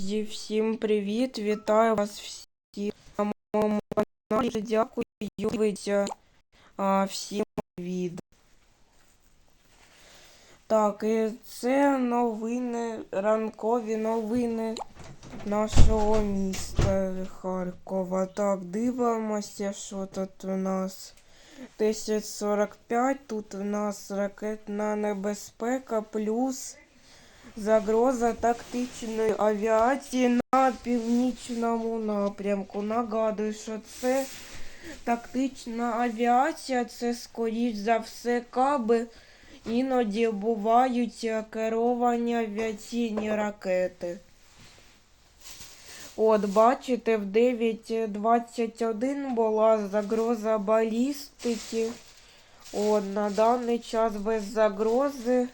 Друзі, всім привіт! Вітаю вас всіх на моєму каналі. Дякую дивитися всім відео. Так, і це новини, ранкові новини нашого міста Харкова. Так, дивимося, що тут у нас 1045. Тут у нас ракетна небезпека плюс загроза тактичної авіації на північному напрямку. Нагадую, що це тактична авіація, це, скоріш за все, каби. Іноді бувають керовані авіаційні ракети. От, бачите, в 9.21 була загроза балістики. От, на даний час без загрози.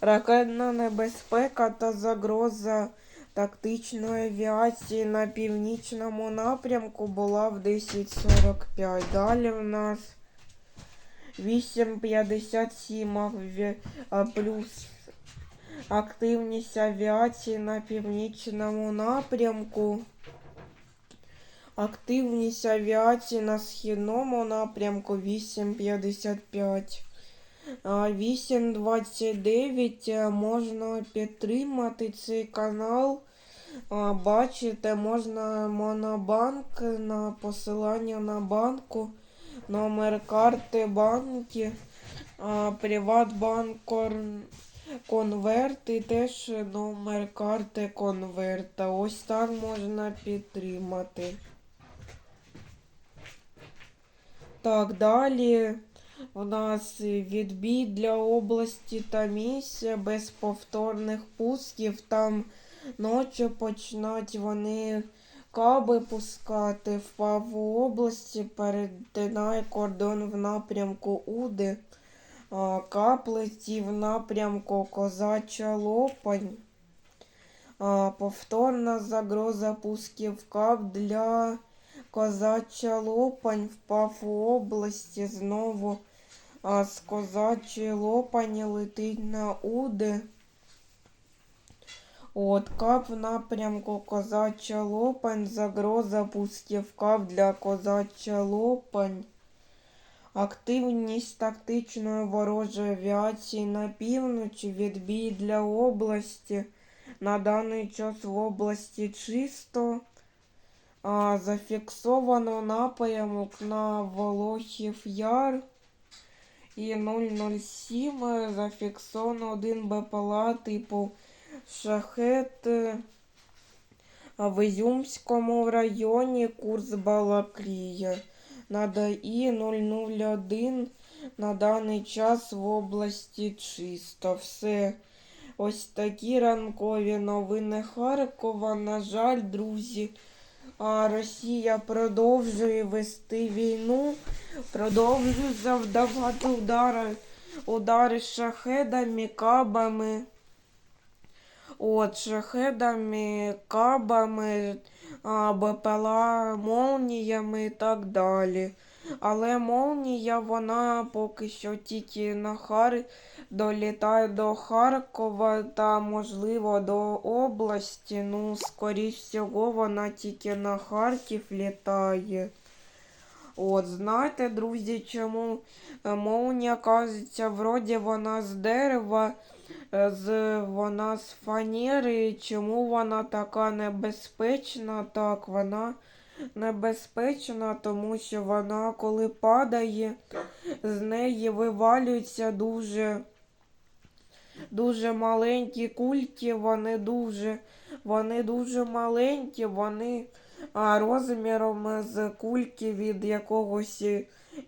Ракетна небезпека та загроза тактичної авіації на північному напрямку була в 10.45. Далі в нас 8.57 плюс активність авіації на північному напрямку. Активність авіації на східному напрямку 8.55. 8.29 е, можна підтримати цей канал. Бачите, можна монобанк на посилання на банку, номер карти банки, Приватбанк конверт і теж номер карти конверта. Ось так можна підтримати. Так, далі. У нас відбій для області та місця без повторних пусків. Там ночі почнуть вони каби пускати в Паву області, перетинає кордон в напрямку Уди, каплиці в напрямку Козача Лопань. Повторна загроза пусків кап для Козача Лопань впав у області знову а з козачої лопані летить на Уди. От кап в напрямку козача лопань, загроза пустів кап для козача лопань. Активність тактичної ворожої авіації на півночі, відбій для області. На даний час в області чисто. А, Зафіксовано напрямок на Волохів Яр і 007 зафіксовано один БПЛА типу шахет в Ізюмському районі курс Балаклія. На ДАІ 001 на даний час в області чисто. Все. Ось такі ранкові новини Харкова. На жаль, друзі. А Росія продовжує вести війну, продовжує завдавати удари, удари шахедами, кабами. От, шахедами, кабами, БПЛА, молніями і так далі. Але молнія, вона поки що тільки на Хар долітає до Харкова та, можливо, до області. Ну, скоріш всього, вона тільки на Харків літає. От, знаєте, друзі, чому е, молнія кажеться, вроді вона з дерева, е, з, вона з фанери. Чому вона така небезпечна? Так, вона небезпечна, тому що вона, коли падає, з неї вивалюються дуже дуже маленькі кульки, вони дуже вони дуже маленькі, вони розміром з кульки від якогось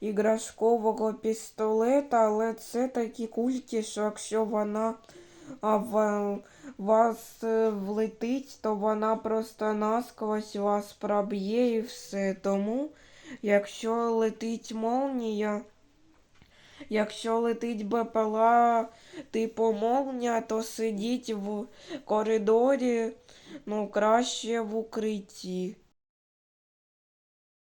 іграшкового пістолета, але це такі кульки, що якщо вона в вас влетить, то вона просто насквозь вас проб'є і все. Тому, якщо летить молнія, Якщо летить БПЛА типу молня, то сидіть в коридорі, ну, краще в укритті.